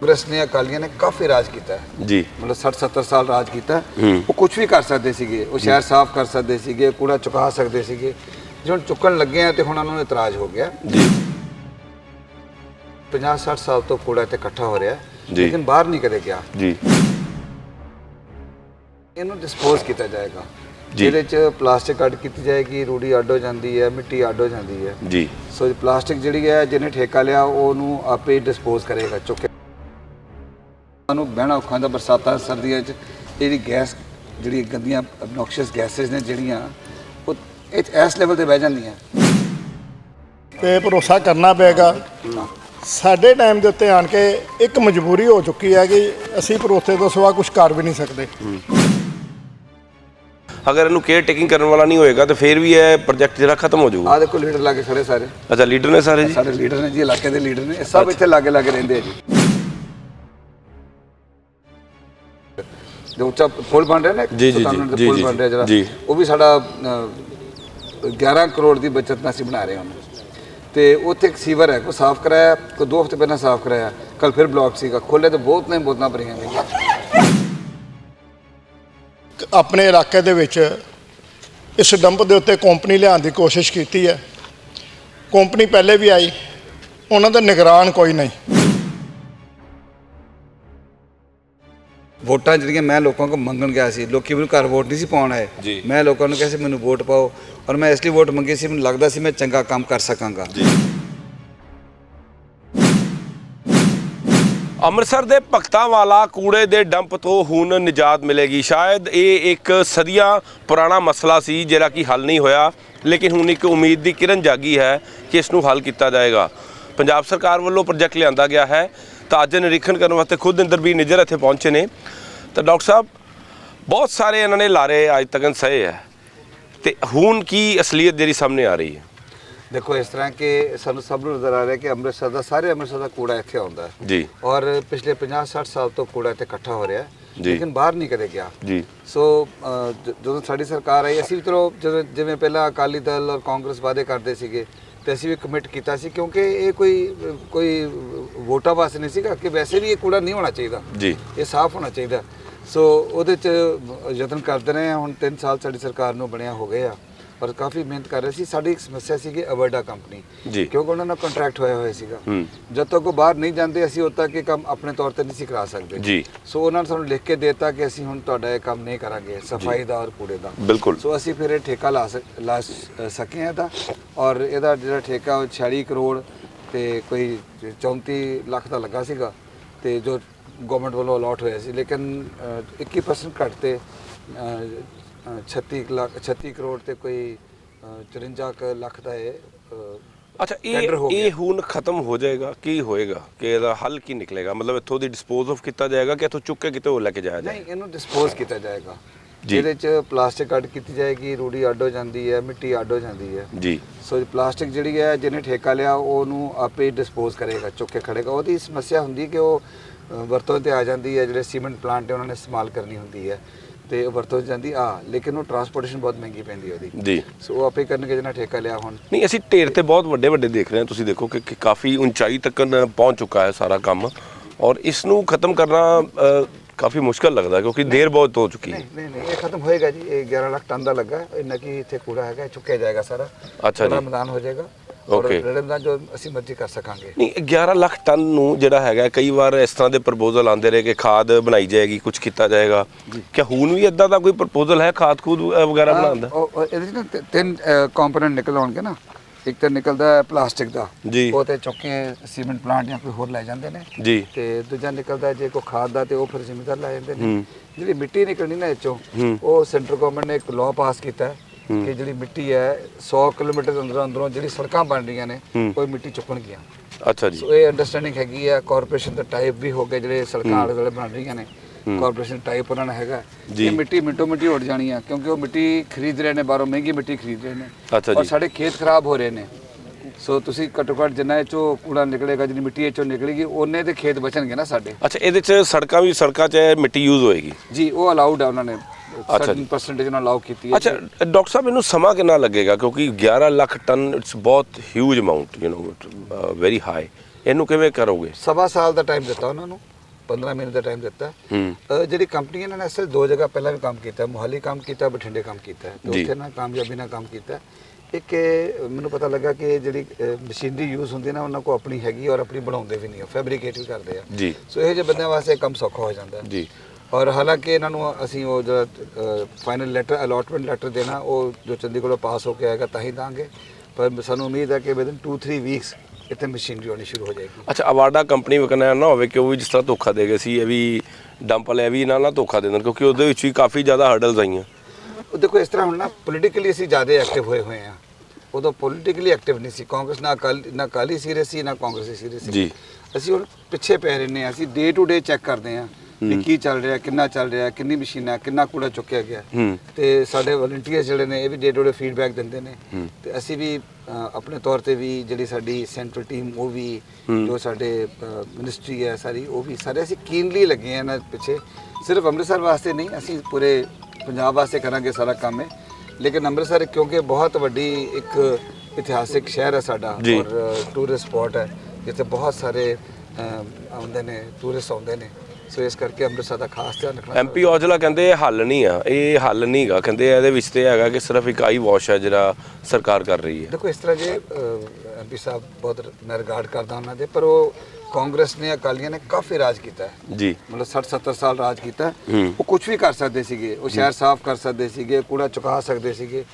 ਕਾਂਗਰਸ ਨੇ ਅਕਾਲੀਆਂ ਨੇ ਕਾਫੀ ਰਾਜ ਕੀਤਾ ਹੈ। ਜੀ। ਮਤਲਬ 60 70 ਸਾਲ ਰਾਜ ਕੀਤਾ। ਉਹ ਕੁਝ ਵੀ ਕਰ ਸਕਦੇ ਸੀਗੇ ਉਹ ਸ਼ਹਿਰ ਸਾਫ਼ ਕਰ ਸਕਦੇ ਸੀਗੇ ਕੂੜਾ ਚੁਕਾ ਸਕਦੇ ਸੀਗੇ। ਜੇ ਹੁਣ ਚੁੱਕਣ ਲੱਗੇ ਆ ਤੇ ਹੁਣ ਉਹਨਾਂ ਨੂੰ ਇਤਰਾਜ਼ ਹੋ ਗਿਆ। ਜੀ। 50 60 ਸਾਲ ਤੋਂ ਕੂੜਾ ਇੱਥੇ ਇਕੱਠਾ ਹੋ ਰਿਹਾ। ਲੇਕਿਨ ਬਾਹਰ ਨਹੀਂ ਕਦੇ ਗਿਆ। ਜੀ। ਇਹਨੂੰ ਡਿਸਪੋਜ਼ ਕੀਤਾ ਜਾਏਗਾ। ਜਿਹਦੇ ਚ ਪਲਾਸਟਿਕ ਅੱਡ ਕੀਤੀ ਜਾਏਗੀ ਰੂੜੀ ਅੱਡ ਹੋ ਜਾਂਦੀ ਹੈ ਮਿੱਟੀ ਅੱਡ ਹੋ ਜਾਂਦੀ ਹੈ। ਜੀ। ਸੋ ਪਲਾਸਟਿਕ ਜਿਹੜੀ ਹੈ ਜਿਹਨੇ ਠੇਕਾ ਲਿਆ ਉਹਨੂੰ ਆਪੇ ਡਿਸਪੋਜ਼ ਕਰੇਗਾ ਚੁੱਕ ਉਹਨੂੰ ਬਹਿਣਾ ਔਖਾ ਹੁੰਦਾ ਬਰਸਾਤਾਂ ਸਰਦੀਆਂ 'ਚ ਜਿਹੜੀ ਗੈਸ ਜਿਹੜੀ ਗੰਦੀਆਂ ਅਬਨੋਕਸ਼ੀਅਸ ਗੈਸਸ ਨੇ ਜਿਹੜੀਆਂ ਉਹ ਇਹ ਇਸ ਲੈਵਲ ਤੇ ਬਹਿ ਜਾਂਦੀਆਂ। ਤੇ ਭਰੋਸਾ ਕਰਨਾ ਪਏਗਾ। ਸਾਡੇ ਟਾਈਮ ਦੇ ਉੱਤੇ ਆਣ ਕੇ ਇੱਕ ਮਜਬੂਰੀ ਹੋ ਚੁੱਕੀ ਹੈ ਕਿ ਅਸੀਂ ਭਰੋਸੇ ਤੋਂ ਸਿਵਾ ਕੁਝ ਕਰ ਵੀ ਨਹੀਂ ਸਕਦੇ। ਅਗਰ ਇਹਨੂੰ ਕੇਅਰ ਟੇਕਿੰਗ ਕਰਨ ਵਾਲਾ ਨਹੀਂ ਹੋਏਗਾ ਤਾਂ ਫਿਰ ਵੀ ਇਹ ਪ੍ਰੋਜੈਕਟ ਜਿਹੜਾ ਖਤਮ ਹੋ ਜਾਊਗਾ। ਆਹ ਦੇਖੋ ਲੀਡਰ ਲਾਗੇ ਖੜੇ ਸਾਰੇ। ਅੱਛਾ ਲੀਡਰ ਨੇ ਸਾਰੇ ਜੀ? ਸਾਡੇ ਲੀਡਰ ਨੇ ਜੀ ਇਲਾਕੇ ਦੇ ਲੀਡਰ ਨੇ ਇਹ ਸਭ ਇੱਥੇ ਲਾਗੇ ਲਾਗੇ ਰਹਿੰਦੇ ਆ ਜੀ। ਜੋ ਉੱਚਾ ਪੁਲ ਬਣ ਰਿਹਾ ਨਾ ਜੀ, ਜੀ, ਸੁਲਤਾਨ ਦੇ ਜੀ, ਪੁਲ ਜੀ, ਬਣ ਰਿਹਾ ਜਿਹੜਾ ਜੀ। ਉਹ ਵੀ ਸਾਡਾ ਅ, 11 ਕਰੋੜ ਦੀ ਬਚਤ ਨਾਲ ਅਸੀਂ ਬਣਾ ਰਹੇ ਹਾਂ ਉਹਨੂੰ। ਤੇ ਉੱਥੇ ਇੱਕ ਸੀਵਰ ਹੈ ਕੋ ਸਾਫ਼ ਕਰਾਇਆ ਕੋ ਦੋ ਹਫ਼ਤੇ ਪਹਿਲਾਂ ਸਾਫ਼ ਕਰਾਇਆ ਕੱਲ ਫਿਰ ਬਲੌਕ ਸੀਗਾ। ਖੋਲੇ ਤਾਂ ਬਹੁਤ ਨੇ ਬੋਤਲਾਂ ਭਰੀਆਂ ਨੇ ਆਪਣੇ ਇਲਾਕੇ ਦੇ ਵਿੱਚ ਇਸ ਡੰਪ ਦੇ ਉੱਤੇ ਕੰਪਨੀ ਲਿਆਉਣ ਦੀ ਕੋਸ਼ਿਸ਼ ਕੀਤੀ ਹੈ। ਕੰਪਨੀ ਪਹਿਲੇ ਵੀ ਆਈ ਉਹਨਾਂ ਦਾ ਨਿਗਰਾਨ ਕੋਈ ਨਹੀਂ। ਵੋਟਾਂ ਜਿਹੜੀਆਂ ਮੈਂ ਲੋਕਾਂ ਕੋਲ ਮੰਗਣ ਗਿਆ ਸੀ ਲੋਕੀ ਮੈਨੂੰ ਘਰ ਵੋਟ ਨਹੀਂ ਸੀ ਪਾਉਣ ਆਏ। ਮੈਂ ਲੋਕਾਂ ਨੂੰ ਕਿਹਾ ਸੀ ਮੈਨੂੰ ਵੋਟ ਪਾਓ। ਔਰ ਮੈਂ ਇਸ ਲਈ ਵੋਟ ਮੰਗੀ ਸੀ ਮੈਨੂੰ ਲੱਗਦਾ ਸੀ ਮੈਂ ਚੰਗਾ ਕੰਮ ਕਰ ਸਕਾਂਗਾ। ਅੰਮ੍ਰਿਤਸਰ ਦੇ ਭਗਤਾਂ ਵਾਲਾ ਕੂੜੇ ਦੇ ਡੰਪ ਤੋਂ ਹੁਣ ਨਿਜਾਤ ਮਿਲੇਗੀ। ਸ਼ਾਇਦ ਇਹ ਇੱਕ ਸਦੀਆਂ ਪੁਰਾਣਾ ਮਸਲਾ ਸੀ ਜਿਹੜਾ ਕਿ ਹੱਲ ਨਹੀਂ ਹੋਇਆ ਲੇਕਿਨ ਹੁਣ ਇੱਕ ਉਮੀਦ ਦੀ ਕਿਰਨ ਜਾਗੀ ਹੈ ਕਿ ਇਸ ਨੂੰ ਹੱਲ ਕੀਤਾ ਜਾਏਗਾ। ਪੰਜਾਬ ਸਰਕਾਰ ਵੱਲੋਂ ਪ੍ਰੋਜੈਕਟ ਲਿਆਂਦਾ ਗਿਆ ਹੈ। ਤਾਂ ਅੱਜ ਨਿਰੀਖਣ ਕਰਨ ਵਾਸਤੇ ਖੁਦ ਇੰਦਰਬੀਰ ਨਿੱਜਰ ਇੱਥੇ ਪਹੁੰਚੇ ਨੇ। ਤਾਂ ਡਾਕਟਰ ਸਾਹਿਬ ਬਹੁਤ ਸਾਰੇ ਇਹਨਾਂ ਨੇ ਲਾਰੇ ਅੱਜ ਤੱਕ ਸਹੇ ਹੈ। ਤੇ ਹੁਣ ਕੀ ਅਸਲੀਅਤ ਜਿਹੜੀ ਸਾਹਮਣੇ ਆ ਰਹੀ ਹੈ? ਦੇਖੋ ਇਸ ਤਰ੍ਹਾਂ ਕਿ ਸਾਨੂੰ ਸਭ ਨੂੰ ਨਜ਼ਰ ਆ ਰਿਹਾ ਕਿ ਅੰਮ੍ਰਿਤਸਰ ਦਾ ਸਾਰੇ ਅੰਮ੍ਰਿਤਸਰ ਦਾ ਕੂੜਾ ਇੱਥੇ ਆਉਂਦਾ ਹੈ। ਜੀ। ਔਰ ਪਿਛਲੇ 50 60 ਸਾਲ ਤੋਂ ਕੂੜਾ ਇੱਥੇ ਇਕੱਠਾ ਹੋ ਰਿਹਾ ਹੈ। ਲੇਕਿਨ ਬਾਹਰ ਨਹੀਂ ਕਦੇ ਗਿਆ। ਜੀ। ਸੋ ਜਦੋਂ ਸਾਡੀ ਸਰਕਾਰ ਆਈ ਅਸੀਂ ਵੀ ਚਲੋ ਜਿਵੇਂ ਪਹਿਲਾਂ ਅਕਾਲੀ ਦਲ ਔਰ ਕਾਂਗਰਸ ਵਾਅਦੇ ਕਰਦੇ ਸੀਗੇ ਤੇ ਅਸੀਂ ਵੀ ਕਮਿਟ ਕੀਤਾ ਸੀ ਕਿਉਂਕਿ ਇਹ ਕੋਈ ਕੋਈ ਵੋਟਾਂ ਵਾਸਤੇ ਨਹੀਂ ਸੀਗਾ ਕਿ ਵੈਸੇ ਵੀ ਇਹ ਕੂੜਾ ਨਹੀਂ ਹੋਣਾ ਚਾਹੀਦਾ। ਜੀ। ਇਹ ਸਾਫ਼ ਹੋਣਾ ਚਾਹੀਦਾ। ਸੋ ਉਹਦੇ ਚ ਯਤਨ ਕਰਦੇ ਰਹੇ ਹਾਂ। ਹੁਣ 3 ਸਾਲ ਸਾਡੀ ਸਰਕਾਰ ਨੂੰ ਬਣਿਆ ਹੋ ਗਏ ਆ। ਔਰ ਕਾਫੀ ਮਿਹਨਤ ਕਰ ਰਹੇ ਸੀ। ਸਾਡੀ ਇੱਕ ਸਮੱਸਿਆ ਸੀਗੀ ਅਵਰਡਾ ਕੰਪਨੀ। ਜੀ। ਕਿਉਂਕਿ ਉਹਨਾਂ ਨਾਲ ਕੰਟਰੈਕਟ ਹੋਇਆ ਹੋਇਆ ਸੀਗਾ। ਜਦ ਤੱਕ ਉਹ ਬਾਹਰ ਨਹੀਂ ਜਾਂਦੇ ਅਸੀਂ ਉਦੋਂ ਤੱਕ ਇਹ ਕੰਮ ਆਪਣੇ ਤੌਰ ਤੇ ਨਹੀਂ ਸੀ ਕਰਾ ਸਕਦੇ। ਜੀ। ਸੋ ਉਹਨਾਂ ਨੇ ਸਾਨੂੰ ਲਿਖ ਕੇ ਦਿੱਤਾ ਕਿ ਅਸੀਂ ਹੁਣ ਤੁਹਾਡਾ ਇਹ ਕੰਮ ਨਹੀਂ ਕਰਾਂਗੇ ਸਫ਼ਾਈ ਦਾ ਔਰ ਕੂੜੇ ਦਾ। ਬਿਲਕੁਲ। ਸੋ ਅਸੀਂ ਫਿਰ ਇਹ ਠੇਕਾ ਲਾ ਸਕ ਲਾ ਸਕੇ ਹਾਂ ਇਹਦਾ। ਔਰ ਇਹਦਾ ਜਿਹੜਾ ਠੇਕਾ ਉਹ 46 ਕਰੋੜ ਤੇ ਕੋਈ 34 ਲੱਖ ਦਾ ਲੱਗਾ ਸੀਗਾ। ਤੇ ਜੋ ਗਵਰਨਮੈਂਟ ਵੱਲੋਂ ਅਲਾਟ ਹੋਇਆ ਸੀ। ਲੇਕਿਨ ਅ, 21% ਘੱਟ ਤੇ 36 ਕੁ ਲੱਖ 36 ਕਰੋੜ ਤੇ ਕੋਈ ਅ, 54 ਕੁ ਲੱਖ ਦਾ ਇਹ ਅੱਛਾ ਇਹ। ਇਹ ਹੁਣ ਖਤਮ ਹੋ ਜਾਏਗਾ ਕੀ ਹੋਏਗਾ? ਕਿ ਇਹਦਾ ਹੱਲ ਕੀ ਨਿਕਲੇਗਾ? ਮਤਲਬ ਇੱਥੋਂ ਦੀ ਡਿਸਪੋਜ਼ ਆਫ ਕੀਤਾ ਜਾਏਗਾ ਕਿ ਇੱਥੋਂ ਚੁੱਕ ਕੇ ਕਿਤੇ ਹੋਰ ਲੈ ਕੇ ਜਾਇਆ ਨਹੀਂ ਜਾਏਗਾ ਇਹਨੂੰ ਡਿਸਪੋਜ਼ ਕੀਤਾ ਜਾਏਗਾ। ਜਿਹਦੇ ਚ ਪਲਾਸਟਿਕ ਅੱਡ ਕੀਤੀ ਜਾਏਗੀ ਰੂੜੀ ਅੱਡ ਹੋ ਜਾਂਦੀ ਹੈ ਮਿੱਟੀ ਅੱਡ ਹੋ ਜਾਂਦੀ ਹੈ। ਜੀ। ਸੋ ਪਲਾਸਟਿਕ ਜਿਹੜੀ ਹੈ ਜਿਹਨੇ ਠੇਕਾ ਲਿਆ ਉਹਨੂੰ ਆਪੇ ਡਿਸਪੋਜ਼ ਕਰੇਗਾ ਚੁੱਕ ਕੇ ਖੜੇਗਾ। ਉਹਦੀ ਸਮੱਸਿਆ ਹੁੰਦੀ ਕਿ ਉਹ ਵਰਤੋਂ ਤੇ ਆ ਜਾਂਦੀ ਹੈ ਜਿਹੜੇ ਸੀਮੈਂਟ ਪਲਾਂਟ ਨੇ ਉਹਨਾਂ ਨੇ ਇਸਤੇਮਾਲ ਕਰਨੀ ਹੁੰਦੀ ਹੈ। ਤੇ ਉਹ ਵਰਤੋਂ 'ਚ ਜਾਂਦੀ ਆ ਲੇਕਿਨ ਉਹ ਟਰਾਂਸਪੋਰਟੇਸ਼ਨ ਬਹੁਤ ਮਹਿੰਗੀ ਪੈਂਦੀ ਉਹਦੀ। ਜੀ। ਸੋ ਉਹ ਆਪੇ ਕਰਨਗੇ ਜਿਹਨਾਂ ਠੇਕਾ ਲਿਆ ਹੁਣ। ਨਹੀਂ ਅਸੀਂ ਢੇਰ ਤੇ ਬਹੁਤ ਵੱਡੇ ਵੱਡੇ ਦੇਖ ਰਹੇ ਹਾਂ ਤੁਸੀਂ ਦੇਖੋ ਕਿ ਕਿ ਕਾਫੀ ਉਚਾਈ ਤੱਕ ਪਹੁੰਚ ਚੁੱਕਾ ਹੈ ਸਾਰਾ ਕੰਮ। ਔਰ ਇਸ ਨੂੰ ਖਤਮ ਕਰਨਾ ਅ, ਕਾਫੀ ਮੁਸ਼ਕਲ ਲੱਗਦਾ ਕਿਉਂਕਿ ਦੇਰ ਬਹੁਤ ਹੋ ਚੁੱਕੀ ਹੈ। ਨਹੀਂ ਨਹੀਂ ਨਹੀਂ ਇਹ ਖਤਮ ਹੋਏਗਾ ਜੀ ਇਹ 11 ਲੱਖ ਟਨ ਦਾ ਲੱਗਾ ਇੰਨਾ ਕੀ ਇੱਥੇ ਕੂੜਾ ਹੈਗਾ ਇਹ ਚੁੱਕਿਆ ਜਾਏਗਾ ਸਾਰਾ। ਅੱਛਾ ਜੀ। ਬੜਾ ਮੈਦਾਨ ਹੋ ਜਾਏਗਾ। ਔਰ Okay। ਮੈਦਾਨ ਜੋ ਅਸੀਂ ਮਰਜ਼ੀ ਕਰ ਸਕਾਂਗੇ। ਨਹੀਂ 11 ਲੱਖ ਟਨ ਨੂੰ ਜਿਹੜਾ ਹੈਗਾ ਕਈ ਵਾਰ ਇਸ ਤਰ੍ਹਾਂ ਦੇ ਪ੍ਰਪੋਜ਼ਲ ਆਉਂਦੇ ਰਹੇ ਕਿ ਖਾਦ ਬਣਾਈ ਜਾਏਗੀ ਕੁਝ ਕੀਤਾ ਜਾਏਗਾ। ਕਿ ਹੁਣ ਵੀ ਇਦਾਂ ਦਾ ਕੋਈ ਪ੍ਰਪੋਜ਼ਲ ਹੈ ਖਾਦ ਖੂਦ ਅ, ਵਗੈਰਾ ਬਣਾਉਣ ਦਾ? ਉਹ ਉਹ ਇਹਦੇ ਚ ਨਾ ਤ- ਤਿੰਨ ਕੰਪੋਨੈਂਟ ਨਿਕਲ ਆਉਣਗੇ ਨਾ। ਇੱਕ ਤਾਂ ਨਿਕਲਦਾ ਹੈ ਪਲਾਸਟਿਕ ਦਾ। ਜੀ। ਉਹ ਤੇ ਚੁੱਕ ਕੇ ਸੀਮੈਂਟ ਪਲਾਂਟ ਜਾਂ ਕੋਈ ਹੋਰ ਲੈ ਜਾਂਦੇ ਨੇ। ਜੀ। ਤੇ ਦੂਜਾ ਨਿਕਲਦਾ ਜੇ ਕੋਈ ਖਾਦ ਦਾ ਤੇ ਉਹ ਫਿਰ ਜ਼ਿਮੀਦਾਰ ਲੈ ਜਾਂਦੇ ਨੇ। ਹੂੰ। ਜਿਹੜੀ ਮਿੱਟੀ ਨਿਕਲਣੀ ਨਾ ਇਹ ਚੋਂ ਹੂੰ। ਉਹ ਸੈਂਟਰ ਗਵਰਨਮੈਂਟ ਨੇ ਇੱਕ ਲਾਅ ਪਾਸ ਕੀਤਾ ਹੈ। ਕਿ ਜਿਹੜੀ ਮਿੱਟੀ ਹੈ 100 ਕਿਲੋਮੀਟਰ ਦੇ ਅੰਦਰੋਂ ਅੰਦਰੋਂ ਜਿਹੜੀ ਸੜਕਾਂ ਬਣ ਰਹੀਆਂ ਨੇ। ਉਹ ਮਿੱਟੀ ਚੁੱਕਣਗੀਆਂ ਅੱਛਾ ਜੀ। ਸੋ ਇਹ ਅੰਡਰਸਟੈਂਡਿੰਗ ਹੈਗੀ ਆ ਕਾਰਪੋਰੇਸ਼ਨ ਦਾ ਟਾਈਪ ਵੀ ਹੋ ਗਿਆ ਜਿਹੜੇ ਸੜਕਾਂ ਆਲੇ ਦੁਆਲੇ ਬਣ ਰਹੀਆਂ ਨੇ। ਕਾਰਪੋਰੇਸ਼ਨ ਟਾਈਪ ਉਹਨਾਂ ਨੇ ਹੈਗਾ। ਇਹ ਮਿੱਟੀ ਮਿੰਟੋ ਮਿੱਟੀ ਉੱਡ ਜਾਣੀ ਆ ਕਿਉਂਕਿ ਉਹ ਮਿੱਟੀ ਖਰੀਦ ਰਹੇ ਨੇ ਬਾਹਰੋਂ ਮਹਿੰਗੀ ਮਿੱਟੀ ਖਰੀਦ ਰਹੇ ਨੇ। ਅੱਛਾ ਔਰ ਸਾਡੇ ਖੇਤ ਖਰਾਬ ਹੋ ਰਹੇ ਨੇ। ਸੋ ਤੁਸੀਂ ਘੱਟੋ ਘੱਟ ਜਿੰਨਾ ਇਹ ਚੋਂ ਕੂੜਾ ਨਿਕਲੇਗਾ ਜਿੰਨੀ ਮਿੱਟੀ ਇਹ ਚੋਂ ਨਿਕਲੇਗੀ ਉਹਨੇ ਤੇ ਖੇਤ ਬਚਣਗੇ ਨਾ ਸਾਡੇ। ਅੱਛਾ ਇਹਦੇ ਚ ਸੜਕਾਂ ਵੀ ਸੜਕਾਂ 'ਚ ਮਿੱਟੀ ਯੂਜ਼ ਹੋਏਗੀ? ਜੀ ਉਹ ਅਲਾਉਡ ਹੈ ਉਹਨਾਂ ਨੇ। ਅੱਛਾ ਜੀ। 30% ਉਹਨਾਂ ਅਲਾਉ ਕੀਤੀ ਹੈ ਅੱਛਾ ਡਾਕਟਰ ਸਾਹਿਬ ਇਹਨੂੰ ਸਮਾਂ ਕਿੰਨਾ ਲੱਗੇਗਾ? ਕਿਉਂਕਿ 11 ਲੱਖ ਟਨ ਇਟਸ ਬਹੁਤ huge amount you know very high ਇਹਨੂੰ ਕਿਵੇਂ ਕਰੋਗੇ? ਸਵਾ ਸਾਲ ਦਾ ਟਾਈਮ ਦਿੱਤਾ ਉਹਨਾਂ ਨੂੰ 15 ਮਹੀਨੇ ਦਾ ਟਾਈਮ ਦਿੱਤਾ। ਹੂੰ। ਅਹ ਜਿਹੜੀ ਕੰਪਨੀ ਇਹਨਾਂ ਨੇ ਅਸਲ ਦੋ ਜਗ੍ਹਾ ਪਹਿਲਾਂ ਵੀ ਕੰਮ ਕੀਤਾ ਮੁਹਾਲੀ ਕੰਮ ਕੀਤਾ ਬਠਿੰਡੇ ਕੰਮ ਕੀਤਾ। ਤੇ ਜੀ। ਉੱਥੇ ਨਾ ਕਾਮਯਾਬੀ ਨਾਲ ਕੰਮ ਕੀਤਾ। ਇੱਕ ਇਹ ਮੈਨੂੰ ਪਤਾ ਲੱਗਾ ਕਿ ਜਿਹੜੀ ਮਸ਼ੀਨਰੀ ਯੂਜ਼ ਹੁੰਦੀ ਨਾ ਉਹਨਾਂ ਕੋ ਆਪਣੀ ਹੈਗੀ ਔਰ ਆਪਣੀ ਬਣਾਉਂਦੇ ਵੀ ਨਹੀਂ ਫੈਬਰੀਕੇਟ ਵੀ ਕਰਦੇ ਆ। ਜੀ। ਸੋ ਇਹ ਜਿਹੇ ਬੰਦਿਆਂ ਵਾਸਤੇ ਕੰਮ ਸੌਖਾ ਹੋ ਜਾਂਦਾ। ਹੈ। ਜੀ। ਔਰ ਹਾਲਾਂਕਿ ਇਹਨਾਂ ਨੂੰ ਅਸੀਂ ਉਹ ਜਿਹੜਾ ਫਾਈਨਲ ਲੈਟਰ ਅਲਾਟਮੈਂਟ ਲੈਟਰ ਦੇਣਾ ਉਹ ਜੋ ਚੰਡੀਗੜ੍ਹੋਂ ਪਾਸ ਹੋ ਕੇ ਆਏਗਾ ਤਾਂ ਹੀ ਦਾਂਗੇ। ਪਰ ਸਾਨੂੰ ਉਮੀਦ ਹੈ ਕਿ ਵਿਦਨ 2-3 ਵੀਕਸ ਇੱਥੇ ਮਸ਼ੀਨਰੀ ਆਉਣੀ ਸ਼ੁਰੂ ਹੋ ਜਾਏਗੀ। ਅੱਛਾ ਅਵਾਰਡਾ ਕੰਪਨੀ ਵਕਨਾ ਨਾ ਹੋਵੇ ਕਿ ਉਹ ਵੀ ਜਿਸ ਤਰ੍ਹਾਂ ਧੋਖਾ ਦੇ ਗਏ ਸੀ ਇਹ ਵੀ ਡੰਪ ਵਾਲੇ ਇਹ ਵੀ ਨਾਲ ਨਾ ਧੋਖਾ ਦੇ ਦੇਣ ਕਿਉਂਕਿ ਉਹਦੇ ਵਿੱਚ ਵੀ ਕਾਫੀ ਜ਼ਿਆਦਾ ਹਰਡਲਸ ਆਈਆਂ। ਉਹ ਦੇਖੋ ਇਸ ਤਰ੍ਹਾਂ ਹੁਣ ਨਾ ਪੋਲੀਟੀਕਲੀ ਅਸੀਂ ਜ਼ਿਆਦਾ ਐਕਟਿਵ ਹੋਏ ਹੋਏ ਆ ਉਦੋਂ ਪੋਲੀਟੀਕਲੀ ਐਕਟਿਵ ਨਹੀਂ ਸੀ। ਕਾਂਗਰਸ ਨਾ ਅਕਾਲੀ ਨਾ ਅਕਾਲੀ ਸੀਰੀਅਸ ਸੀ ਨਾ ਕਾਂਗਰਸੀ ਸੀਰੀਅਸ ਸੀ। ਜੀ। ਅਸੀਂ ਹੁਣ ਪਿੱਛੇ ਪੈ ਰਹਿੰਦੇ ਆ ਅਸੀਂ ਡੇ ਟੂ ਡੇ ਚੈੱਕ ਕਰਦੇ ਆ ਵੀ ਕੀ ਚੱਲ ਰਿਹਾ ਕਿੰਨਾ ਚੱਲ ਰਿਹਾ ਕਿੰਨੀ ਮਸ਼ੀਨਾਂ ਕਿੰਨਾ ਕੂੜਾ ਚੁੱਕਿਆ ਗਿਆ। ਤੇ ਸਾਡੇ ਵਲੰਟੀਅਰਸ ਜਿਹੜੇ ਨੇ ਇਹ ਵੀ ਡੇ ਟੂ ਡੇ ਫੀਡਬੈਕ ਦਿੰਦੇ ਨੇ। ਤੇ ਅਸੀਂ ਵੀ ਆਪਣੇ ਤੌਰ ਤੇ ਵੀ ਜਿਹੜੀ ਸਾਡੀ ਸੈਂਟਰਲ ਟੀਮ ਉਹ ਵੀ ਜੋ ਸਾਡੇ ਮਿਨਿਸਟਰੀ ਹੈ ਸਾਰੀ ਉਹ ਵੀ ਸਾਰੇ ਅਸੀਂ ਕੀਨਲੀ ਲੱਗੇ ਆ ਇਹਨਾਂ ਪਿੱਛੇ। ਸਿਰਫ ਅੰਮ੍ਰਿਤਸਰ ਵਾਸਤੇ ਨਹੀਂ ਅਸੀਂ ਪੂਰੇ ਪੰਜਾਬ ਵਾਸਤੇ ਕਰਾਂਗੇ ਸਾਰਾ ਕੰਮ ਹੈ ਲੇਕਿਨ ਅੰਮ੍ਰਿਤਸਰ ਕਿਉਂਕਿ ਬਹੁਤ ਵੱਡੀ ਇੱਕ ਇਤਿਹਾਸਿਕ ਸ਼ਹਿਰ ਹੈ ਸਾਡਾ। ਔਰ ਟੂਰਿਸਟ ਸਪੌਟ ਹੈ। ਜਿੱਥੇ ਬਹੁਤ ਸਾਰੇ ਆਉਂਦੇ ਨੇ ਟੂਰਿਸਟ ਆਉਂਦੇ ਨੇ। ਸੋ ਇਸ ਕਰਕੇ ਅੰਮ੍ਰਿਤਸਰ ਦਾ ਖਾਸ ਧਿਆਨ ਰੱਖਣਾ ਐਮਪੀ ਔਜਲਾ ਕਹਿੰਦੇ ਇਹ ਹੱਲ ਨਹੀਂ ਆ ਇਹ ਹੱਲ ਨਹੀਂਗਾ ਕਹਿੰਦੇ ਇਹਦੇ ਵਿੱਚ ਤੇ ਹੈਗਾ ਕਿ ਸਿਰਫ ਇੱਕ ਆਈ ਵਾਸ਼ ਹੈ ਜਿਹੜਾ ਸਰਕਾਰ ਕਰ ਰਹੀ ਹੈ। ਦੇਖੋ ਇਸ ਤਰ੍ਹਾਂ ਜੇ ਐਮਪੀ ਸਾਹਿਬ ਬਹੁਤ ਮੈਂ ਰਿਗਾਰਡ ਕਰਦਾ ਉਹਨਾਂ ਦੇ ਪਰ ਉਹ ਕਾਂਗਰਸ ਨੇ ਅਕਾਲੀਆਂ ਨੇ ਕਾਫੀ ਰਾਜ ਕੀਤਾ ਹੈ। ਜੀ। ਮਤਲਬ 60 70 ਸਾਲ ਰਾਜ ਕੀਤਾ। ਉਹ ਕੁਝ ਵੀ ਕਰ ਸਕਦੇ ਸੀਗੇ ਉਹ ਸ਼ਹਿਰ ਸਾਫ਼ ਕਰ ਸਕਦੇ ਸੀਗੇ ਕੂੜਾ ਚੁਕਾ ਸਕਦੇ ਸੀਗੇ।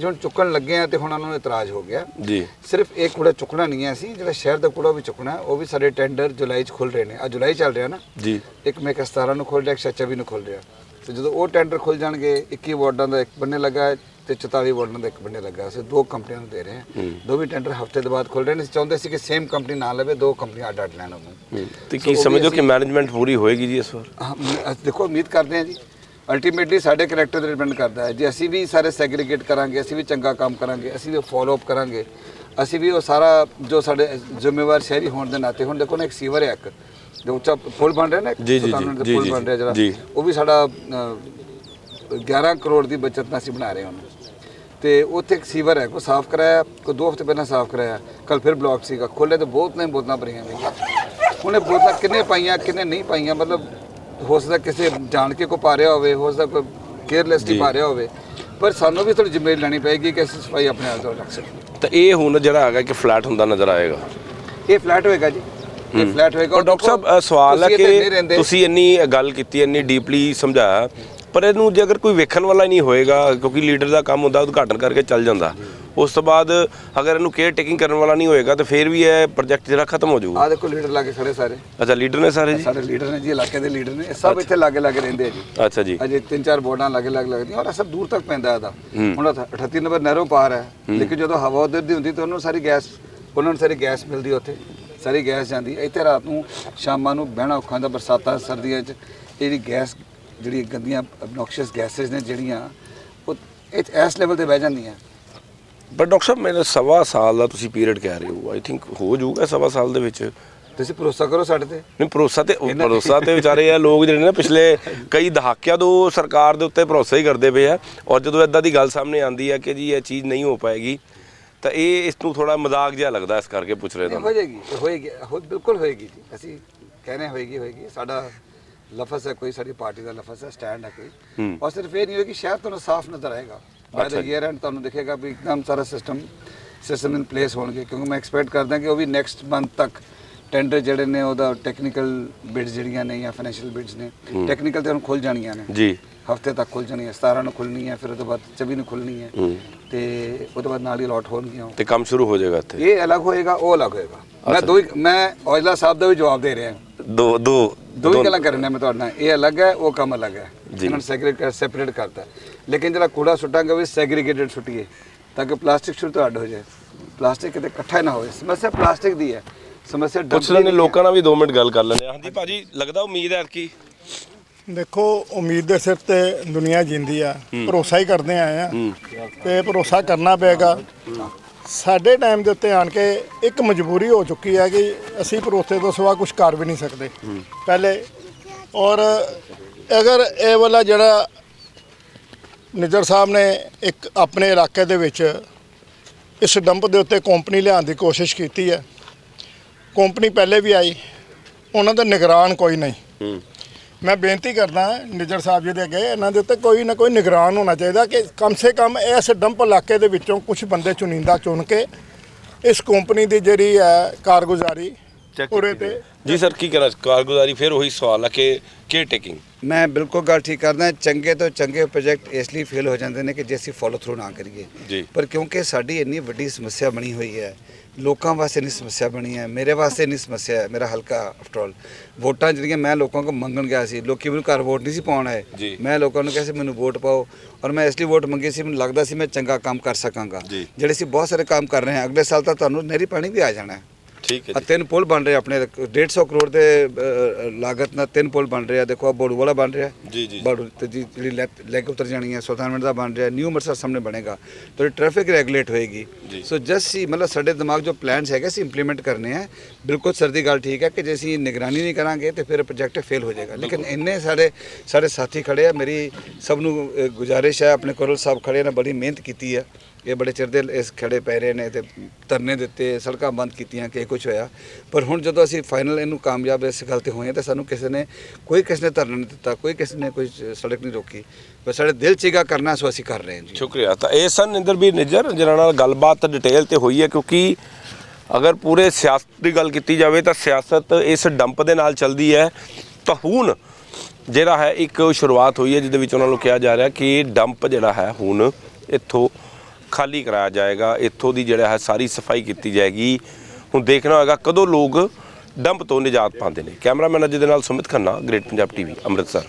ਜੇ ਹੁਣ ਚੁੱਕਣ ਲੱਗੇ ਆ ਤੇ ਹੁਣ ਉਹਨਾਂ ਨੂੰ ਇਤਰਾਜ਼ ਹੋ ਗਿਆ। ਜੀ। ਸਿਰਫ ਇਹ ਕੂੜਾ ਚੁੱਕਣਾ ਨਹੀਂ ਹੈ ਅਸੀਂ ਜਿਹੜਾ ਸ਼ਹਿਰ ਦਾ ਕੂੜਾ ਵੀ ਚੁੱਕਣਾ ਉਹ ਵੀ ਸਾਡੇ ਟੈਂਡਰ ਜੁਲਾਈ 'ਚ ਖੁੱਲ ਰਹੇ ਨੇ। ਆ ਜੁਲਾਈ ਚੱਲ ਰਿਹਾ ਨਾ। ਜੀ। ਇੱਕ ਮੈਂ 17 ਨੂੰ ਖੁੱਲ ਰਿਹਾ ਇੱਕ 26 ਨੂੰ ਖੁੱਲ ਰਿਹਾ। ਤੇ ਜਦੋਂ ਉਹ ਟੈਂਡਰ ਖੁੱਲ ਜਾਣਗੇ 21 ਵਾਰਡਾਂ ਦਾ ਇੱਕ ਬੰਨੇ ਲੱਗਾ ਹੈ ਤੇ 44 ਵਾਰਡਾਂ ਦਾ ਇੱਕ ਬੰਨੇ ਲੱਗਾ। ਅਸੀਂ ਦੋ ਕੰਪਨੀਆਂ ਨੂੰ ਦੇ ਰਹੇ ਹਾਂ। ਦੋਵੇਂ ਟੈਂਡਰ ਹਫ਼ਤੇ ਦੇ ਬਾਅਦ ਖੁੱਲ ਰਹੇ ਨੇ। ਅਸੀਂ ਚਾਹੁੰਦੇ ਸੀ ਕਿ ਸੇਮ ਕੰਪਨੀ ਨਾ ਲਵੇ ਦੋ ਕੰਪਨੀਆਂ ਅੱਡ ਅੱਡ ਲੈਣ ਉਹਨੂੰ ਤੇ ਕੀ ਸਮਝੋ ਕਿ ਮੈਨੇਜਮੈਂਟ ਪੂਰੀ ਹੋਏਗੀ ਜੀ ਇਸ ਵਾਰ? ਦੇਖੋ ਉਮੀਦ ਕਰਦੇ ਹਾਂ ਜੀ। ਅਲਟੀਮੇਟਲੀ ਸਾਡੇ ਕੈਰੈਕਟਰ ਤੇ ਡਿਪੈਂਡ ਕਰਦਾ ਹੈ। ਜੇ ਅਸੀਂ ਵੀ ਸਾਰੇ ਸੈਗਰੀਗੇਟ ਕਰਾਂਗੇ ਅਸੀਂ ਵੀ ਚੰਗਾ ਕੰਮ ਕਰਾਂਗੇ ਅਸੀਂ ਵੀ ਫਾਲੋ ਅਪ ਕਰਾਂਗੇ ਅਸੀਂ ਵੀ ਉਹ ਸਾਰਾ ਜੋ ਸਾਡੇ ਜ਼ਿੰਮੇਵਾਰ ਸ਼ਹਿਰੀ ਹੋਣ ਦੇ ਨਾਤੇ ਹੁਣ ਦੇਖੋ ਨਾ ਇੱਕ ਸੀਵਰ ਹੈ ਇੱਕ ਜੋ ਉੱਚਾ ਪੁਲ ਬਣ ਰਿਹਾ ਨਾ ਜੀ, ਜੀ, ਜੀ, ਪੁਲ ਜੀ, ਬਣ ਰਿਹਾ ਜਿਹੜਾ। ਉਹ ਵੀ ਸਾਡਾ ਅ, 11 ਕਰੋੜ ਦੀ ਬਚਤ ਨਾਲ ਅਸੀਂ ਬਣਾ ਰਹੇ ਹਾਂ ਤੇ ਉੱਥੇ ਇੱਕ ਸੀਵਰ ਹੈ ਕੋ ਸਾਫ਼ ਕਰਾਇਆ ਕੋ ਦੋ ਹਫ਼ਤੇ ਪਹਿਲਾਂ ਸਾਫ਼ ਕਰਾਇਆ ਕੱਲ ਫਿਰ ਬਲੌਕ ਸੀਗਾ ਖੋਲੇ ਤੇ ਬਹੁਤ ਨੇ ਬੋਤਲਾਂ ਭਰੀਆਂ ਨੇ ਉਹਨੇ ਬੋਤਲਾਂ ਕਿੰਨੇ ਪਾਈਆਂ ਕਿੰਨੇ ਨਹੀਂ ਪਾਈਆਂ ਮਤਲਬ ਹੋ ਸਕਦਾ ਕਿਸੇ ਜਾਣ ਕੇ ਕੋ ਪਾ ਰਿਹਾ ਹੋਵੇ ਹੋ ਸਕਦਾ ਕੋਈ ਕੇਅਰਲੈਸਲੀ ਪਾ ਰਿਹਾ ਹੋਵੇ ਪਰ ਸਾਨੂੰ ਵੀ ਥੋੜੀ ਜ਼ਿੰਮੇਵਾਰੀ ਲੈਣੀ ਪਏਗੀ ਕਿ ਅਸੀਂ ਸਫ਼ਾਈ ਆਪਣੇ ਆਪ ਤੋਂ ਰੱਖ ਸਕੀਏ। ਤਾਂ ਇਹ ਹੁਣ ਜਿਹੜਾ ਹੈਗਾ ਕਿ ਫਲੈਟ ਹੁੰਦਾ ਨਜ਼ਰ ਆਏਗਾ। ਇਹ ਫਲੈਟ ਹੋਏਗਾ ਜੀ। ਇਹ ਫਲੈਟ ਹੋਏਗਾ। ਡਾਕਟਰ ਸਾਹਿਬ ਸਵਾਲ ਹੈ ਕਿ। ਤੁਸੀਂ ਇੰਨੀ ਗੱਲ ਕੀਤੀ ਇੰਨੀ ਡੀਪਲੀ ਸਮਝਾਇਆ ਪਰ ਇਹਨੂੰ ਜੇ ਅਗਰ ਕੋਈ ਵੇਖਣ ਵਾਲਾ ਨਹੀਂ ਹੋਏਗਾ ਕਿਉਂਕਿ ਲੀਡਰ ਦਾ ਕੰਮ ਹੁੰਦਾ ਉਦਘਾਟਨ ਕਰਕੇ ਚੱਲ ਜਾਂਦਾ। ਉਸ ਤੋਂ ਬਾਅਦ ਅਗਰ ਇਹਨੂੰ ਕੇਅਰ ਟੇਕਿੰਗ ਕਰਨ ਵਾਲਾ ਨਹੀਂ ਹੋਏਗਾ ਤਾਂ ਫਿਰ ਵੀ ਇਹ ਪ੍ਰੋਜੈਕਟ ਜਿਹੜਾ ਖਤਮ ਹੋ ਜਾਊਗਾ। ਆਹ ਦੇਖੋ ਲੀਡਰ ਲਾਗੇ ਖੜੇ ਸਾਰੇ। ਅੱਛਾ ਲੀਡਰ ਨੇ ਸਾਰੇ ਜੀ? ਸਾਡੇ ਲੀਡਰ ਨੇ ਜੀ ਇਲਾਕੇ ਦੇ ਲੀਡਰ ਨੇ। ਇਹ ਸਭ ਇੱਥੇ ਲਾਗੇ ਲਾਗੇ ਰਹਿੰਦੇ ਆ ਜੀ। ਅੱਛਾ ਜੀ। ਅਜੇ ਤਿੰਨ ਚਾਰ ਬੋਰਡਾਂ ਲੱਗੇ ਲੱਗ ਲੱਗਦੀਆਂ ਔਰ ਸਭ ਦੂਰ ਤੱਕ ਪੈਂਦਾ ਇਹਦਾ। ਹੁਣ 38 ਨੰਬਰ ਨਹਿਰੋਂ ਪਾਰ ਹੈ। ਲੇਕਿਨ ਜਦੋਂ ਹਵਾ ਉਧਰ ਦੀ ਹੁੰਦੀ ਤਾਂ ਉਹਨੂੰ ਸਾਰੀ ਗੈਸ ਉਹਨਾਂ ਨੂੰ ਸਾਰੀ ਗੈਸ ਮਿਲਦੀ ਉੱਥੇ। ਸਾਰੀ ਗੈਸ ਜਾਂਦੀ ਇੱਥੇ ਰਾਤ ਨੂੰ ਸ਼ਾਮਾਂ ਨੂੰ ਬਹਿਣਾ ਔਖਾ ਹੁੰਦਾ ਬਰਸਾਤਾਂ ਸਰਦੀਆਂ 'ਚ। ਜਿਹੜੀ ਗੈਸ ਜਿਹੜੀ ਗੰਦੀਆਂ ਅਬਨੋਕਸ਼ੀਅਸ ਗੈਸਸ ਨੇ ਜਿਹੜੀਆਂ ਉਹ ਇਸ ਲੈਵਲ ਤੇ ਬਹਿ ਜਾਂਦੀਆਂ। ਪਰ ਡਾਕਟਰ ਸਾਹਿਬ ਮੇਰੇ ਸਵਾ ਸਾਲ ਦਾ ਤੁਸੀਂ ਪੀਰੀਅਡ ਕਹਿ ਰਹੇ ਹੋ। ਆਈ ਥਿੰਕ ਹੋ ਜਾਊਗਾ ਸਵਾ ਸਾਲ ਦੇ ਵਿੱਚ। ਤੁਸੀਂ ਭਰੋਸਾ ਕਰੋ ਸਾਡੇ ਤੇ। ਨਹੀਂ ਭਰੋਸਾ ਤੇ ਭਰੋਸਾ ਤੇ ਵਿਚਾਰੇ ਆ ਲੋਕ ਜਿਹੜੇ ਨੇ ਪਿਛਲੇ ਕਈ ਦਹਾਕਿਆਂ ਤੋਂ ਸਰਕਾਰ ਦੇ ਉੱਤੇ ਭਰੋਸਾ ਹੀ ਕਰਦੇ ਪਏ ਆ। ਔਰ ਜਦੋਂ ਇਦਾਂ ਦੀ ਗੱਲ ਸਾਹਮਣੇ ਆਉਂਦੀ ਹੈ ਕਿ ਜੀ ਇਹ ਚੀਜ਼ ਨਹੀਂ ਹੋ ਪਾਏਗੀ ਤਾਂ ਇਹ ਇਸ ਨੂੰ ਥੋੜਾ ਮਜ਼ਾਕ ਜਿਹਾ ਲੱਗਦਾ ਇਸ ਕਰਕੇ ਪੁੱਛ ਰਹੇ ਤੁਹਾਨੂੰ। ਹੋ ਜਾਏਗੀ ਹੋਏਗੀ ਹੋ ਬਿਲਕੁਲ ਹੋਏਗੀ ਜੀ। ਅਸੀਂ ਕਹਿੰਦੇ ਹੋਏਗੀ ਹੋਏਗੀ। ਸਾਡਾ ਲਫ਼ਜ਼ ਹੈ ਕੋਈ ਸਾਡੀ ਪਾਰਟੀ ਦਾ ਲਫ਼ਜ਼ ਹੈ ਸਟੈਂਡ ਹੈ ਕੋਈ। ਔਰ ਸਿਰਫ ਇਹ ਨਹੀਂ ਹੋਏਗੀ ਸ਼ਹਿਰ ਤੁਹਾਨੂੰ ਸਾਫ਼ ਨਜ਼ਰ ਆਏਗਾ। ਅੱਛਾ ਦਾ। ਈਅਰ ਐਂਡ ਤੁਹਾਨੂੰ ਦਿਖੇਗਾ ਵੀ ਇੱਕਦਮ ਸਾਰਾ ਸਿਸਟਮ ਸਿਸਟਮ ਇਨ ਪਲੇਸ ਹੋਣਗੇ ਕਿਉਂਕਿ ਮੈਂ ਐਕਸਪੈਕਟ ਕਰਦਾ ਕਿ ਉਹ ਵੀ ਨੈਕਸਟ ਮੰਥ ਤੱਕ ਟੈਂਡਰ ਜਿਹੜੇ ਨੇ ਉਹਦਾ ਟੈਕਨੀਕਲ ਬਿਡਸ ਜਿਹੜੀਆਂ ਨੇ ਜਾਂ ਫਾਈਨੈਂਸ਼ੀਅਲ ਬਿਡਸ ਨੇ ਟੈਕਨੀਕਲ ਤੇ ਹੁਣ ਖੁੱਲ ਜਾਣੀਆਂ ਨੇ। ਜੀ। ਹਫ਼ਤੇ ਤੱਕ ਖੁੱਲ ਜਾਣੀ ਹੈ 17 ਨੂੰ ਖੁੱਲਣੀ ਹੈ ਫਿਰ ਉਹਦੇ ਬਾਅਦ 24 ਨੂੰ ਖੁੱਲਣੀ ਹੈ। ਤੇ ਉਹਦੇ ਬਾਅਦ ਨਾਲ ਹੀ ਅਲਾਟ ਹੋਣਗੀਆਂ। ਤੇ ਕੰਮ ਸ਼ੁਰੂ ਹੋ ਜਾਏਗਾ ਇੱਥੇ? ਇਹ ਅਲੱਗ ਹੋਏਗਾ ਉਹ ਅਲੱਗ ਹੋਏਗਾ। ਮੈਂ ਦੋ ਮੈਂ ਔਜਲਾ ਸਾਹਿਬ ਦਾ ਵੀ ਜਵਾਬ ਦੇ ਰਿਹਾ। ਦੋ ਦੋ ਦੋ ਹੀ ਗੱਲਾਂ ਕਰਨੀਆਂ ਮੈਂ ਤੁਹਾਡੇ ਨਾਲ। ਇਹ ਅਲੱਗ ਹੈ ਉਹ ਕੰਮ ਅਲੱਗ ਹੈ। ਇਹਨਾਂ ਨੂੰ ਸੈਗਰੀਗੇਟ ਸੈਪਰੇਟ ਕਰਤਾ। ਹੈ। ਲੇਕਿਨ ਜਿਹੜਾ ਕੂੜਾ ਸੁੱਟਾਂਗੇ ਉਹ ਵੀ ਸੈਗਰੀਗੇਟਡ ਸੁੱਟੀਏ ਤਾਂ ਕਿ ਪਲਾਸਟਿਕ ਸ਼ੁਰੂ ਤੋਂ ਅੱਡ ਹੋ ਜਾਏ। ਪਲਾਸਟਿਕ ਕਿਤੇ ਇਕੱਠਾ ਨਾ ਹੋਵੇ। ਸਮੱਸਿਆ ਪਲਾਸਟਿਕ ਦੀ ਹੈ। ਸਮੱਸਿਆ ਪੁੱਛ ਲੈਣੇ ਦੀ ਹੈ। ਲੋਕਾਂ ਨਾਲ ਵੀ 2 ਮਿੰਟ ਗੱਲ ਕਰ ਲੈਂਦੇ ਹਾਂ। ਹਾਂਜੀ ਭਾਜੀ ਲੱਗਦਾ ਉਮੀਦ ਹੈ ਕਿ ਦੇਖੋ ਉਮੀਦ ਦੇ ਸਿਰ ਤੇ ਦੁਨੀਆ ਜਿੰਦੀ ਆ। ਭਰੋਸਾ ਹੀ ਕਰਦੇ ਆਏ ਆ। ਤੇ ਭਰੋਸਾ ਕਰਨਾ ਪਏਗਾ। ਸਾਡੇ ਟਾਈਮ ਦੇ ਉੱਤੇ ਆਣ ਕੇ ਇੱਕ ਮਜਬੂਰੀ ਹੋ ਚੁੱਕੀ ਹੈ ਕਿ ਅਸੀਂ ਭਰੋਸੇ ਤੋਂ ਸਿਵਾ ਕੁਝ ਕਰ ਵੀ ਨਹੀਂ ਸਕਦੇ। ਪਹਿਲੇ ਔਰ ਅਗਰ ਇਹ ਵਾਲਾ ਜਿਹੜਾ ਨਿਜਰ ਸਾਹਿਬ ਨੇ ਇੱਕ ਆਪਣੇ ਇਲਾਕੇ ਦੇ ਵਿੱਚ ਇਸ ਡੰਪ ਦੇ ਉੱਤੇ ਕੰਪਨੀ ਲਿਆਉਣ ਦੀ ਕੋਸ਼ਿਸ਼ ਕੀਤੀ ਹੈ ਕੰਪਨੀ ਪਹਿਲੇ ਵੀ ਆਈ ਉਹਨਾਂ ਦਾ ਨਿਗਰਾਨ ਕੋਈ ਨਹੀਂ। ਮੈਂ ਬੇਨਤੀ ਕਰਦਾ ਨਿਜਰ ਸਾਹਿਬ ਜੀ ਦੇ ਅੱਗੇ ਇਹਨਾਂ ਦੇ ਉੱਤੇ ਕੋਈ ਨਾ ਕੋਈ ਨਿਗਰਾਨ ਹੋਣਾ ਚਾਹੀਦਾ ਕਿ ਕਮ ਸੇ ਕਮ ਇਸ ਡੰਪ ਇਲਾਕੇ ਦੇ ਵਿੱਚੋਂ ਕੁਝ ਬੰਦੇ ਚੁਣਿੰਦਾ ਚੁਣ ਕੇ ਇਸ ਕੰਪਨੀ ਦੀ ਜਿਹੜੀ ਹੈ ਕਾਰਗੁਜ਼ਾਰੀ ਉਰੇ ਤੇ ਜੀ ਸਰ ਕੀ ਕਹਿਣਾ ਕਾਰਗੁਜ਼ਾਰੀ ਫਿਰ ਉਹੀ ਸਵਾਲ ਹੈ ਕਿ ਕੇਅਰ ਟੇਕਿੰਗ ਮੈਂ ਬਿਲਕੁਲ ਗੱਲ ਠੀਕ ਕਰਦਾ ਚੰਗੇ ਤੋਂ ਚੰਗੇ ਪ੍ਰੋਜੈਕਟ ਇਸ ਲਈ ਫੇਲ ਹੋ ਜਾਂਦੇ ਨੇ ਕਿ ਜੇ ਅਸੀਂ ਫੋਲੋ ਥਰੂ ਨਾ ਕਰੀਏ। ਪਰ ਕਿਉਂਕਿ ਸਾਡੀ ਇੰਨੀ ਵੱਡੀ ਸਮੱਸਿਆ ਬਣੀ ਹੋਈ ਹੈ ਲੋਕਾਂ ਵਾਸਤੇ ਨਹੀਂ ਸਮੱਸਿਆ ਬਣੀ ਹੈ ਮੇਰੇ ਵਾਸਤੇ ਨਹੀਂ ਸਮੱਸਿਆ ਹੈ ਮੇਰਾ ਹਲਕਾ ਆਫਟਰ ਆਲ ਵੋਟਾਂ ਜਿਹੜੀਆਂ ਮੈਂ ਲੋਕਾਂ ਕੋਲ ਮੰਗਣ ਗਿਆ ਸੀ ਲੋਕੀ ਮੈਨੂੰ ਘਰ ਵੋਟ ਨਹੀਂ ਸੀ ਪਾਉਣ ਆਏ। ਮੈਂ ਲੋਕਾਂ ਨੂੰ ਕਿਹਾ ਸੀ ਮੈਨੂੰ ਵੋਟ ਪਾਓ ਔਰ ਮੈਂ ਇਸ ਲਈ ਵੋਟ ਮੰਗੀ ਸੀ ਮੈਨੂੰ ਲੱਗਦਾ ਸੀ ਮੈਂ ਚੰਗਾ ਕੰਮ ਕਰ ਸਕਾਂਗਾ। ਜਿਹੜੇ ਅਸੀਂ ਬਹੁਤ ਸਾਰੇ ਕੰਮ ਕਰ ਰਹੇ ਹਾਂ ਅਗਲੇ ਸਾਲ ਤਾਂ ਤੁਹਾਨੂੰ ਨਹਿਰੀ ਪਾਣੀ ਵੀ ਆ ਜਾਣਾ ਹੈ ਠੀਕ ਹੈ ਆ ਤਿੰਨ ਪੁਲ ਬਣ ਰਹੇ ਆਪਣੇ 150 ਕਰੋੜ ਦੇ ਅ, ਲਾਗਤ ਨਾਲ ਤਿੰਨ ਪੁਲ ਬਣ ਰਹੇ ਆ। ਦੇਖੋ ਆ ਬੋੜੂ ਵਾਲਾ ਬਣ ਰਿਹਾ। ਜੀ, ਜੀ। ਬੋੜੂ ਤੇ ਜੀ ਜਿਹੜੀ ਲੈ- ਲੈ ਕੇ ਉਤਰ ਜਾਣੀ ਹੈ ਸੁਲਤਾਨਵਿੰਡ ਦਾ ਬਣ ਰਿਹਾ ਨਿਊ ਅੰਮ੍ਰਿਤਸਰ ਸਾਹਮਣੇ ਬਣੇਗਾ। ਤੇ ਟ੍ਰੈਫਿਕ ਰੈਗੂਲੇਟ ਹੋਏਗੀ। ਜੀ। ਸੋ ਜਸਟ ਸੀ ਮਤਲਬ ਸਾਡੇ ਦਿਮਾਗ ਜੋ ਪਲਾਨਸ ਹੈਗੇ ਸੀ ਇੰਪਲੀਮੈਂਟ ਕਰਨੇ ਆ। ਬਿਲਕੁਲ ਸਰ ਦੀ ਗੱਲ ਠੀਕ ਹੈ ਕਿ ਜੇ ਅਸੀਂ ਨਿਗਰਾਨੀ ਨਹੀਂ ਕਰਾਂਗੇ ਤੇ ਫਿਰ ਪ੍ਰੋਜੈਕਟ ਫੇਲ ਹੋ ਜਾਏਗਾ। ਲੇਕਿਨ ਇੰਨੇ ਸਾਡੇ ਸਾਡੇ ਸਾਥੀ ਖੜੇ ਆ। ਮੇਰੀ ਸਭ ਨੂੰ ਅ, ਗੁਜ਼ਾਰਿਸ਼ ਹੈ ਆਪਣੇ ਕੋਰਲ ਸਾਹਿਬ ਖੜੇ ਨੇ ਬੜੀ ਮਿਹਨਤ ਕੀਤੀ ਹੈ ਇਹ ਬੜੇ ਚਿਰ ਦੇ ਇਸ ਖੜੇ ਪੈ ਰਹੇ ਨੇ ਤੇ ਧਰਨੇ ਦਿੱਤੇ, ਸੜਕਾਂ ਬੰਦ ਕੀਤੀਆਂ, ਕਿ ਕੁਝ ਹੋਇਆ। ਪਰ ਹੁਣ ਜਦੋਂ ਅਸੀਂ ਫਾਈਨਲ ਇਹਨੂੰ ਕਾਮਯਾਬ ਇਸ ਗੱਲ ਤੇ ਹੋਏ ਹਾਂ, ਤਾਂ ਸਾਨੂੰ ਕਿਸੇ ਨੇ, ਕੋਈ ਕਿਸੇ ਨੇ ਧਰਨਾ ਨਹੀਂ ਦਿੱਤਾ, ਕੋਈ ਕਿਸੇ ਨੇ ਕੋਈ ਸੜਕ ਨਹੀਂ ਰੋਕੀ। ਬਸ ਸਾਡੇ ਦਿਲ ਚੀਗਾ ਕਰਨਾ, ਸੋ ਅਸੀਂ ਕਰ ਰਹੇ ਹਾਂ ਜੀ। ਸ਼ੁਕਰੀਆ। ਤਾਂ ਇਹ ਸਨ ਇੰਦਰਬੀਰ ਨਿੱਜਰ ਜਿਹਨਾਂ ਨਾਲ ਗੱਲਬਾਤ ਡਿਟੇਲ ਤੇ ਹੋਈ ਹੈ, ਕਿਉਂਕਿ ਅਗਰ ਪੂਰੇ ਸਿਆਸਤ ਦੀ ਗੱਲ ਕੀਤੀ ਜਾਵੇ, ਤਾਂ ਸਿਆਸਤ ਇਸ ਡੰਪ ਦੇ ਨਾਲ ਚੱਲਦੀ ਹੈ। ਤਾਂ ਹੁਣ ਜਿਹੜਾ ਹੈ, ਇੱਕ ਸ਼ੁਰੂਆਤ ਹੋਈ ਹੈ, ਜਿਹਦੇ ਵਿੱਚ ਉਹਨਾਂ ਨੂੰ ਕਿਹਾ ਜਾ ਰਿਹਾ ਕਿ ਡੰਪ ਜਿਹੜਾ ਹੈ, ਹੁਣ ਇੱਥੋਂ ਖਾਲੀ ਕਰਾਇਆ ਜਾਏਗਾ, ਇੱਥੋਂ ਦੀ ਜਿਹੜਾ ਹੈ ਸਾਰੀ ਸਫ਼ਾਈ ਕੀਤੀ ਜਾਏਗੀ। ਹੁਣ ਦੇਖਣਾ ਹੋਏਗਾ ਕਦੋਂ ਲੋਕ ਡੰਪ ਤੋਂ ਨਿਜਾਤ ਪਾਉਂਦੇ ਨੇ। ਕੈਮਰਾਮੈਨ ਅਜੇ ਦੇ ਨਾਲ ਸੁਮਿਤ ਖੰਨਾ, ਗ੍ਰੇਟ ਪੰਜਾਬ ਟੀਵੀ, ਅੰਮ੍ਰਿਤਸਰ।